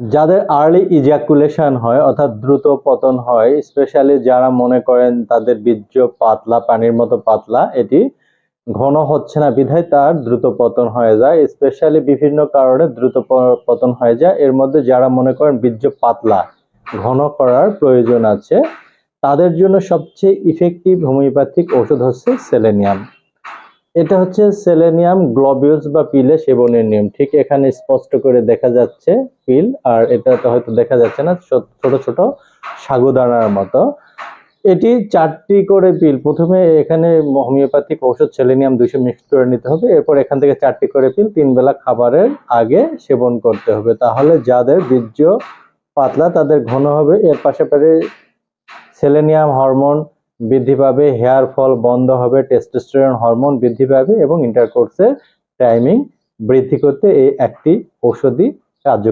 যাদের early ejaculation হয়, অর্থাৎ দ্রুত পতন হয় স্পেশালি যারা মনে করেন তাদের বীর্য পাতলা, পানির মতো পাতলা, এটি ঘন হচ্ছে না বিধায় তার দ্রুত পতন হয়ে যায় স্পেশালি বিভিন্ন কারণে দ্রুত পতন হয়ে যায়। এর মধ্যে যারা মনে করেন বীর্য পাতলা, ঘন করার প্রয়োজন আছে, তাদের জন্য সবচেয়ে ইফেক্টিভ হোমিওপ্যাথিক ওষুধ হচ্ছে সেলেনিয়াম এটা হচ্ছে সেলেনিয়াম গ্লোবিউলস বা পিলে সেবনের নিয়ম। ঠিক এখানে স্পষ্ট করে দেখা যাচ্ছে পিল, আর এটা হয়তো দেখা যাচ্ছে না, ছোট ছোট সাগুদানার মতো। এটি চারটি করে পিল। প্রথমে এখানে হোমিওপ্যাথিক ঔষধ সেলেনিয়াম দুইশো মিক্স করে নিতে হবে। এরপর এখান থেকে চারটি করে পিল তিন বেলা খাবারের আগে সেবন করতে হবে। তাহলে যাদের বীর্য পাতলা, তাদের ঘন হবে। এর পাশাপাশি সেলেনিয়াম হরমোন বৃদ্ধি পাবে, হেয়ার ফল বন্ধ হবে টেস্টোস্টেরন হরমোন বৃদ্ধি পাবে এবং ইন্টারকোর্সের টাইমিং বৃদ্ধি করতে এই একটি ঔষধি কার্য